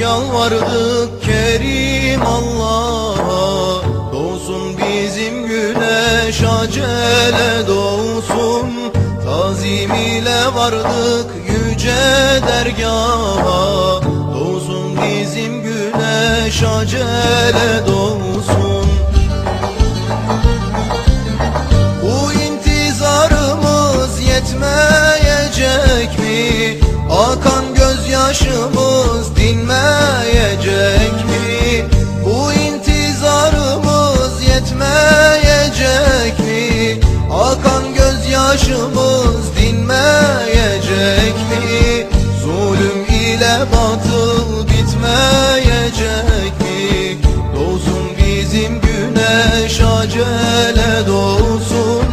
yalvardık Kerim Allah'a. Doğsun bizim güneş acele doğsun. Tazim ile vardık yüce dergaha. Doğsun bizim güneş acele doğsun. Bu intizarımız yetmeyecek mi? Akan gözyaşımız güneş acele doğsun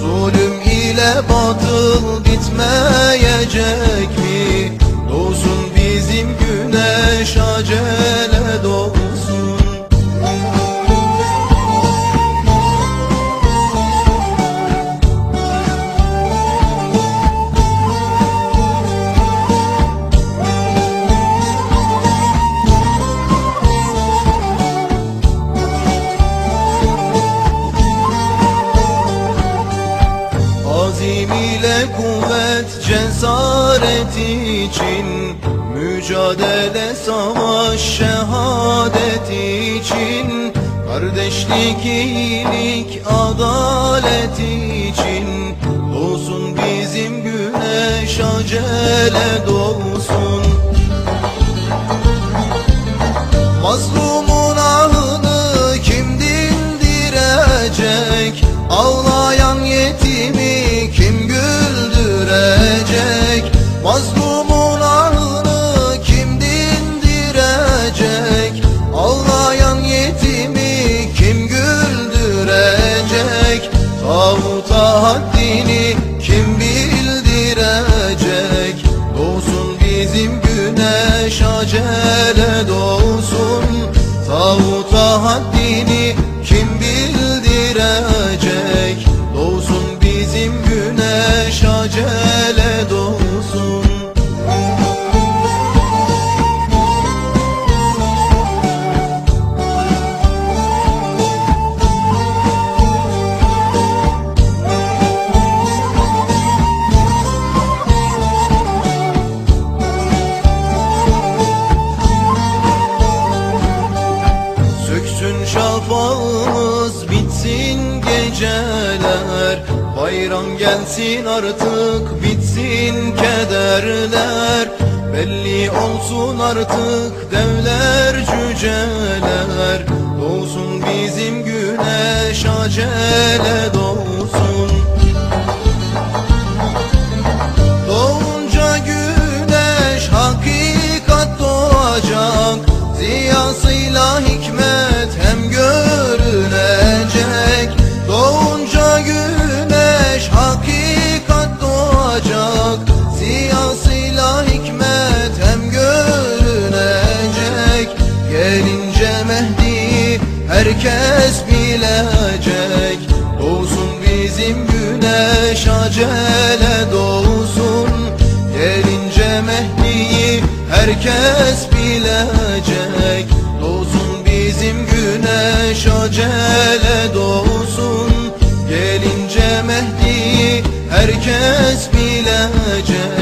Zulüm ile batıl bitmeyecek mi? Doğsun bizim güneş acele doğsun kuvvet cesaret için Mücadele savaş şehadet için Kardeşlik iyilik adalet için Doğsun bizim güneş acele doğsun Mazlumun ahını kim dindirecek? Ağlayan Mazlumun ahını kim dindirecek? Ağlayan yetimi kim güldürecek? Tağuta haddini kim bildirecek? Doğsun bizim güneş acele doğsun Tağuta haddini kim bildirecek Doğsun bizim güneş acele Bayram gelsin artık bitsin kederler. Belli olsun artık devler cüceler. Doğsun bizim güneş acele Gelince Mehdi herkes bilecek. Doğsun bizim güneş acele doğsun. Gelince Mehdi'yi herkes bilecek. Doğsun bizim güneş acele doğsun. Gelince Mehdi'yi herkes bilecek